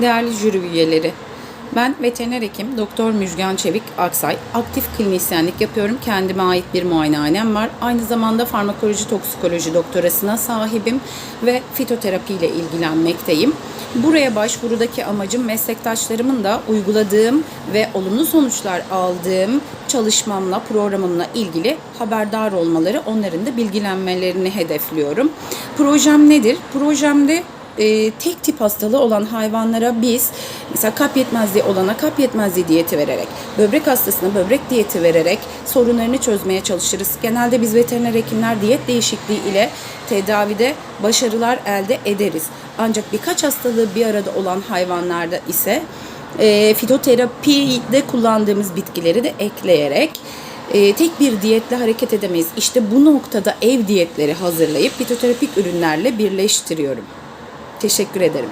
Değerli jüri üyeleri, ben veteriner hekim Doktor Müjgan Çevik Aksay. Aktif klinisyenlik yapıyorum. Kendime ait bir muayenehanem var. Aynı zamanda farmakoloji toksikoloji doktorasına sahibim ve fitoterapi ile ilgilenmekteyim. Buraya başvurudaki amacım meslektaşlarımın da uyguladığım ve olumlu sonuçlar aldığım çalışmamla, programımla ilgili haberdar olmaları, onların da bilgilenmelerini hedefliyorum. Projem nedir? Projemde e, tek tip hastalığı olan hayvanlara biz mesela kap yetmezliği olana kap yetmezliği diyeti vererek, böbrek hastasına böbrek diyeti vererek sorunlarını çözmeye çalışırız. Genelde biz veteriner hekimler diyet değişikliği ile tedavide başarılar elde ederiz. Ancak birkaç hastalığı bir arada olan hayvanlarda ise e, fitoterapide kullandığımız bitkileri de ekleyerek e, tek bir diyetle hareket edemeyiz. İşte bu noktada ev diyetleri hazırlayıp fitoterapik ürünlerle birleştiriyorum. Teşekkür ederim.